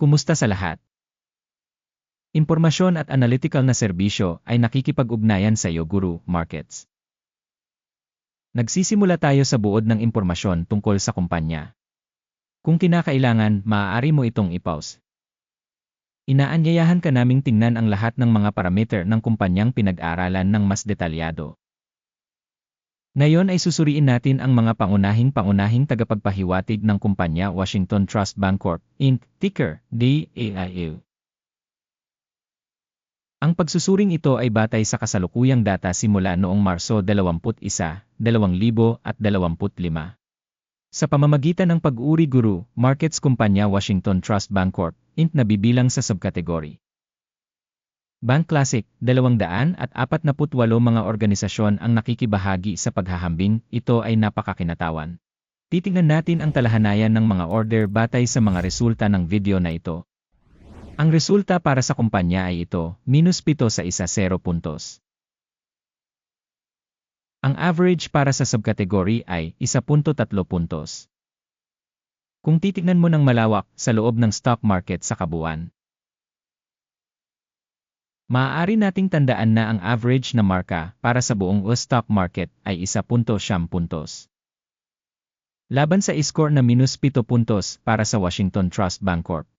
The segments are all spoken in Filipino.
Kumusta sa lahat? Impormasyon at analytical na serbisyo ay nakikipag-ugnayan sa iyo Guru Markets. Nagsisimula tayo sa buod ng impormasyon tungkol sa kumpanya. Kung kinakailangan, maaari mo itong i-pause. Inaanyayahan ka naming tingnan ang lahat ng mga parameter ng kumpanyang pinag-aralan ng mas detalyado. Ngayon ay susuriin natin ang mga pangunahing-pangunahing tagapagpahiwatig ng kumpanya Washington Trust Bancorp, Inc., ticker, DAIU. Ang pagsusuring ito ay batay sa kasalukuyang data simula noong Marso 21, 2025. Sa pamamagitan ng pag-uri guru, Markets Kumpanya Washington Trust Bancorp, Inc. na bibilang sa subkategory. Bank Classic, 248 mga organisasyon ang nakikibahagi sa paghahambing, ito ay napakakinatawan. Titingnan natin ang talahanayan ng mga order batay sa mga resulta ng video na ito. Ang resulta para sa kumpanya ay ito, minus 7 sa isa 0 puntos. Ang average para sa subkategory ay 1.3 puntos. Kung titignan mo ng malawak sa loob ng stock market sa kabuuan, Maaari nating tandaan na ang average na marka para sa buong stock market ay 1.7 puntos. Laban sa score na minus 7 puntos para sa Washington Trust Bancorp.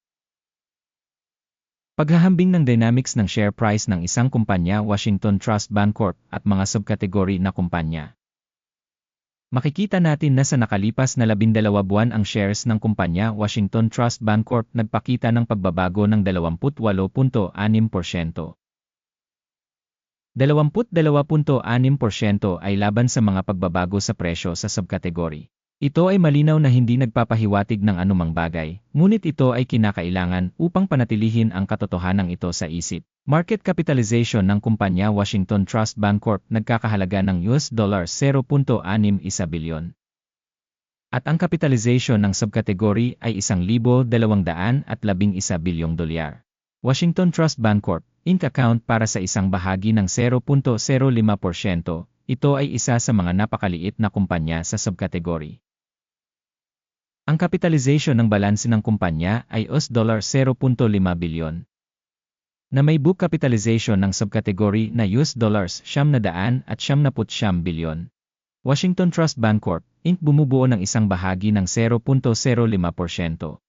Paghahambing ng dynamics ng share price ng isang kumpanya Washington Trust Bancorp at mga subkategory na kumpanya. Makikita natin na sa nakalipas na 12 buwan ang shares ng kumpanya Washington Trust Bancorp nagpakita ng pagbabago ng 28.6%. 22.6% ay laban sa mga pagbabago sa presyo sa subkategory. Ito ay malinaw na hindi nagpapahiwatig ng anumang bagay, ngunit ito ay kinakailangan upang panatilihin ang katotohanan ito sa isip. Market capitalization ng kumpanya Washington Trust Bancorp nagkakahalaga ng US dollar 0.61 bilyon. At ang capitalization ng subkategory ay 1,211 bilyong dolyar. Washington Trust Bancorp Inc. account para sa isang bahagi ng 0.05%, ito ay isa sa mga napakaliit na kumpanya sa subkategory. Ang capitalization ng balanse ng kumpanya ay US dollar 0.5 bilyon. Na may book capitalization ng subkategory na US dollars siyam na daan at siyam na siyam bilyon. Washington Trust Bancorp, Inc. bumubuo ng isang bahagi ng 0.05%.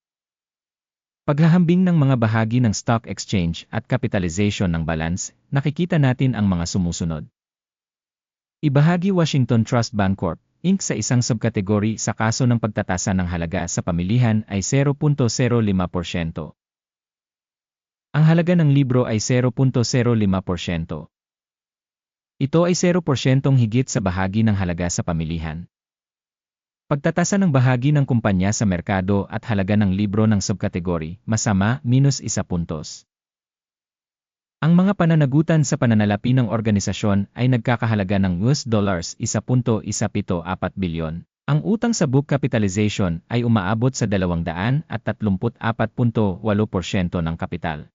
Paghahambing ng mga bahagi ng stock exchange at capitalization ng balance, nakikita natin ang mga sumusunod. Ibahagi Washington Trust Bancorp, Inc. sa isang subkategory sa kaso ng pagtatasa ng halaga sa pamilihan ay 0.05%. Ang halaga ng libro ay 0.05%. Ito ay 0% higit sa bahagi ng halaga sa pamilihan. Pagtatasa ng bahagi ng kumpanya sa merkado at halaga ng libro ng subkategory, masama, minus isa puntos. Ang mga pananagutan sa pananalapi ng organisasyon ay nagkakahalaga ng US dollars 1.174 bilyon. Ang utang sa book capitalization ay umaabot sa 234.8% ng kapital.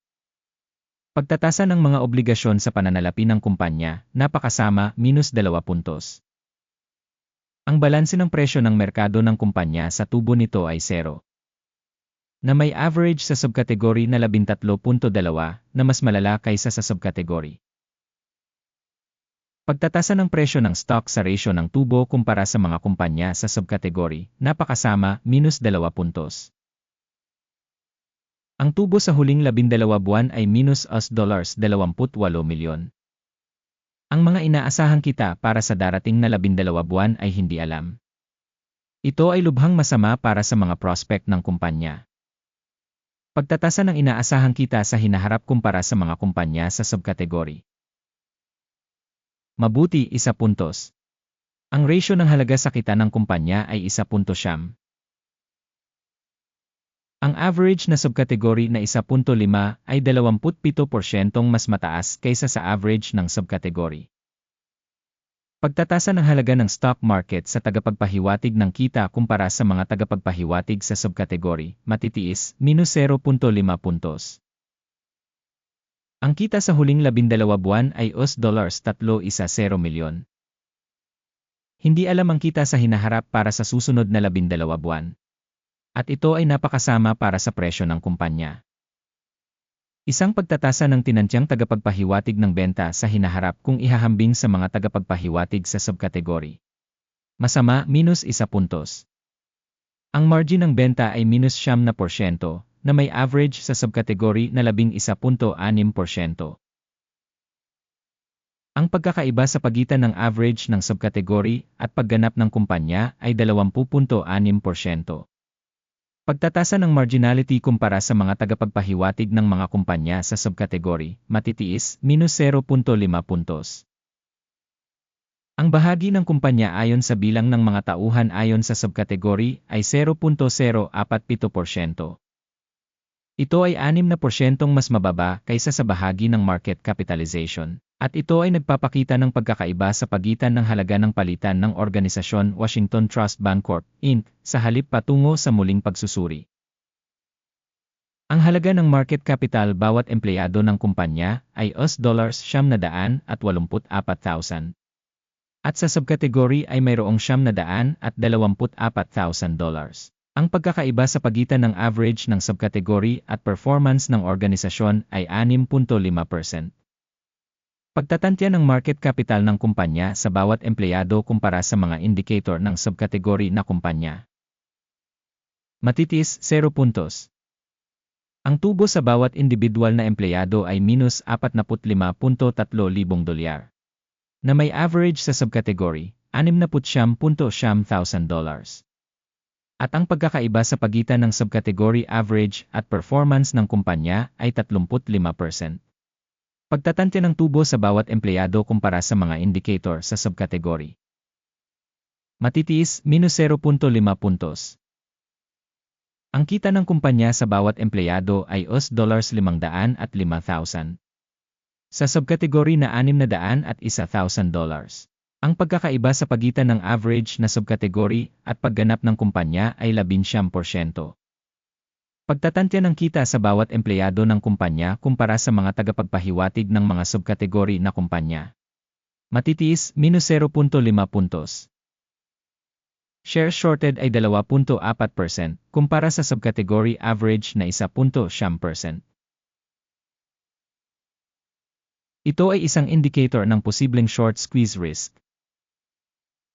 Pagtatasa ng mga obligasyon sa pananalapi ng kumpanya, napakasama, minus 2 puntos. Ang balanse ng presyo ng merkado ng kumpanya sa tubo nito ay zero. Na may average sa subkategory na 13.2 na mas malala kaysa sa subkategory. Pagtatasa ng presyo ng stock sa ratio ng tubo kumpara sa mga kumpanya sa subkategory, napakasama, minus 2 puntos. Ang tubo sa huling 12 buwan ay minus US dollars 28 milyon. Ang mga inaasahang kita para sa darating na labindalawa buwan ay hindi alam. Ito ay lubhang masama para sa mga prospect ng kumpanya. Pagtatasa ng inaasahang kita sa hinaharap kumpara sa mga kumpanya sa subkategory. Mabuti isa puntos. Ang ratio ng halaga sa kita ng kumpanya ay isa punto siyam. Ang average na subkategory na 1.5 ay 27% mas mataas kaysa sa average ng subkategory. Pagtatasa ng halaga ng stock market sa tagapagpahiwatig ng kita kumpara sa mga tagapagpahiwatig sa subkategory, matitiis, minus 0.5 puntos. Ang kita sa huling 12 buwan ay US dollars 3.10 milyon. Hindi alam ang kita sa hinaharap para sa susunod na 12 buwan at ito ay napakasama para sa presyo ng kumpanya. Isang pagtatasa ng tinantyang tagapagpahiwatig ng benta sa hinaharap kung ihahambing sa mga tagapagpahiwatig sa subkategory. Masama, minus isa puntos. Ang margin ng benta ay minus siyam na porsyento, na may average sa subkategory na labing isa punto anim porsyento. Ang pagkakaiba sa pagitan ng average ng subkategory at pagganap ng kumpanya ay 20.6%. Pagtatasa ng marginality kumpara sa mga tagapagpahiwatig ng mga kumpanya sa subkategory, matitiis, minus 0.5 puntos. Ang bahagi ng kumpanya ayon sa bilang ng mga tauhan ayon sa subkategory ay 0.047%. Ito ay 6% mas mababa kaysa sa bahagi ng market capitalization. At ito ay nagpapakita ng pagkakaiba sa pagitan ng halaga ng palitan ng organisasyon Washington Trust Bancorp, Inc. sa halip patungo sa muling pagsusuri. Ang halaga ng market capital bawat empleyado ng kumpanya ay US dollars siyam na daan at 84,000. At sa subkategory ay mayroong siyam na daan at 24,000 dollars. Ang pagkakaiba sa pagitan ng average ng subkategory at performance ng organisasyon ay 6.5%. Pagtatantya ng market capital ng kumpanya sa bawat empleyado kumpara sa mga indicator ng subkategory na kumpanya. Matitis, 0 puntos. Ang tubo sa bawat individual na empleyado ay minus 45.3 libong dolyar. Na may average sa subkategory, 69.7 thousand dollars. At ang pagkakaiba sa pagitan ng subkategory average at performance ng kumpanya ay 35%. Pagtatantya ng tubo sa bawat empleyado kumpara sa mga indicator sa subkategory. Matitiis, minus 0.5 puntos. Ang kita ng kumpanya sa bawat empleyado ay US dollars 500 at 5,000. Sa subkategory na 600 at 1,000 dollars. Ang pagkakaiba sa pagitan ng average na subkategory at pagganap ng kumpanya ay 11%. Pagtatantya ng kita sa bawat empleyado ng kumpanya kumpara sa mga tagapagpahiwatig ng mga subkategory na kumpanya. Matitiis, minus 0.5 puntos. Share shorted ay 2.4% kumpara sa subkategory average na 1.7%. Ito ay isang indicator ng posibleng short squeeze risk.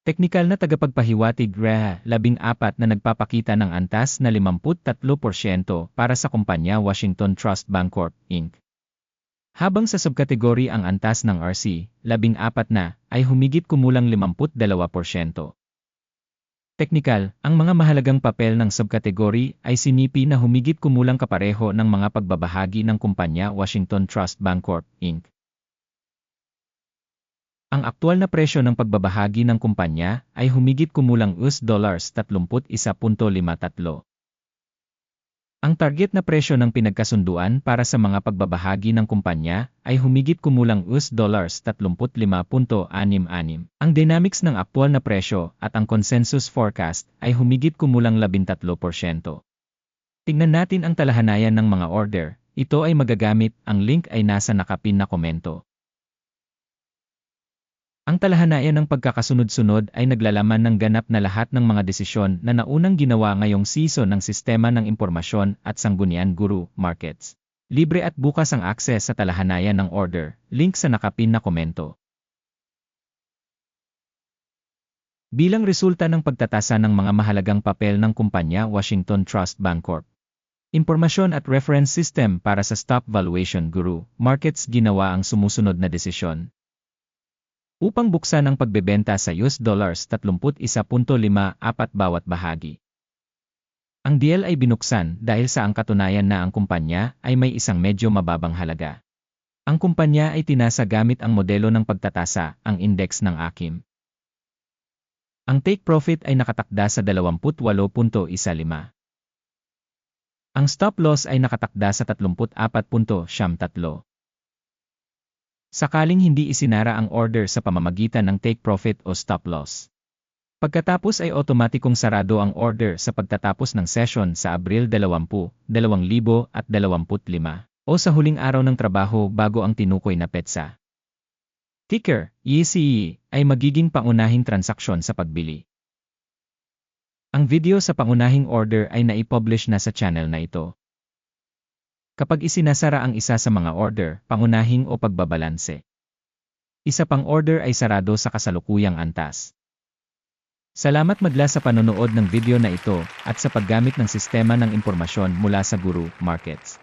Teknikal na tagapagpahiwatig REHA 14 na nagpapakita ng antas na 53% para sa kumpanya Washington Trust Bancorp, Inc. Habang sa subkategory ang antas ng RC, 14 na, ay humigit kumulang 52%. Teknikal, ang mga mahalagang papel ng subkategory ay sinipi na humigit kumulang kapareho ng mga pagbabahagi ng kumpanya Washington Trust Bancorp, Inc. Ang aktual na presyo ng pagbabahagi ng kumpanya ay humigit kumulang US dollars 31.53. Ang target na presyo ng pinagkasunduan para sa mga pagbabahagi ng kumpanya ay humigit kumulang US dollars 35.66. Ang dynamics ng aktual na presyo at ang consensus forecast ay humigit kumulang 13%. Tingnan natin ang talahanayan ng mga order. Ito ay magagamit, ang link ay nasa nakapin na komento. Ang talahanayan ng pagkakasunod-sunod ay naglalaman ng ganap na lahat ng mga desisyon na naunang ginawa ngayong season ng Sistema ng Impormasyon at Sanggunian Guru Markets. Libre at bukas ang akses sa talahanayan ng order, link sa nakapin na komento. Bilang resulta ng pagtatasa ng mga mahalagang papel ng kumpanya Washington Trust Bancorp. Impormasyon at reference system para sa stock valuation guru, markets ginawa ang sumusunod na desisyon upang buksan ang pagbebenta sa US dollars 31.54 bawat bahagi. Ang deal ay binuksan dahil sa ang katunayan na ang kumpanya ay may isang medyo mababang halaga. Ang kumpanya ay tinasa gamit ang modelo ng pagtatasa, ang index ng AKIM. Ang take profit ay nakatakda sa 28.15. Ang stop loss ay nakatakda sa 34.73. Sakaling hindi isinara ang order sa pamamagitan ng take profit o stop loss. Pagkatapos ay otomatikong sarado ang order sa pagtatapos ng session sa Abril 20, 2025 o sa huling araw ng trabaho bago ang tinukoy na petsa. Ticker, ECE, ay magiging pangunahing transaksyon sa pagbili. Ang video sa pangunahing order ay naipublish na sa channel na ito. Kapag isinasara ang isa sa mga order, pangunahing o pagbabalanse. Isa pang order ay sarado sa kasalukuyang antas. Salamat madla sa panonood ng video na ito at sa paggamit ng sistema ng impormasyon mula sa Guru Markets.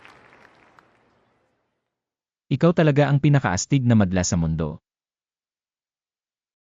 Ikaw talaga ang pinakaastig na madla sa mundo.